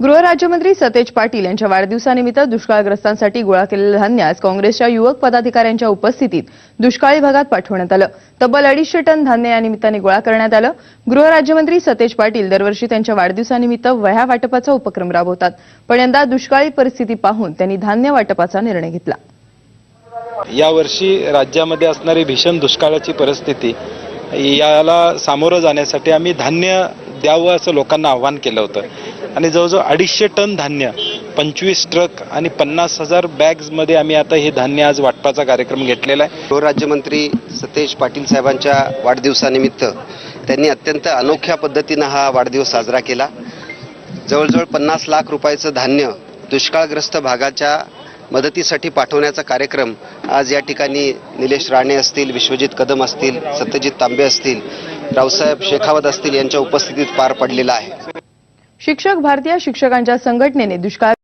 गृहराज्यमंत्री सतेज पाटील यांच्या वाढदिवसानिमित्त दुष्काळग्रस्तांसाठी गोळा केलेलं धान्य आज काँग्रेसच्या युवक पदाधिकाऱ्यांच्या उपस्थितीत दुष्काळी भागात पाठवण्यात आलं. तब्बल अडीचशे टन धान्य या निमित्ताने गोळा करण्यात आलं. गृहराज्यमंत्री सतेज पाटील दरवर्षी त्यांच्या वाढदिवसानिमित्त वह्या वाटपाचा उपक्रम राबवतात. पण यंदा दुष्काळी परिस्थिती पाहून त्यांनी धान्य वाटपाचा निर्णय घेतला. यावर्षी राज्यामध्ये असणारी भीषण दुष्काळाची परिस्थिती याला सामोरं जाण्यासाठी आम्ही धान्य द्यावं असं लोकांना आव्हान केलं होतं. आणि जवळजवळ अडीचशे टन धान्य पंचवीस ट्रक आणि पन्नास हजार बॅग्समध्ये आम्ही आता हे धान्य आज वाटपाचा कार्यक्रम घेतलेला आहे. गृहराज्यमंत्री सतेज पाटील साहेबांच्या वाढदिवसानिमित्त त्यांनी अत्यंत अनोख्या पद्धतीनं हा वाढदिवस साजरा केला. जवळजवळ पन्नास लाख रुपयाचं धान्य दुष्काळग्रस्त भागाच्या मदतीसाठी पाठवण्याचा कार्यक्रम आज या ठिकाणी निलेश राणे असतील विश्वजित कदम असतील सत्यजित तांबे असतील रावसाहेब शेखावत असतील यांच्या उपस्थितीत पार पडलेला आहे. शिक्षक भारतीय शिक्षकांच्या संघटनेने दुष्काळ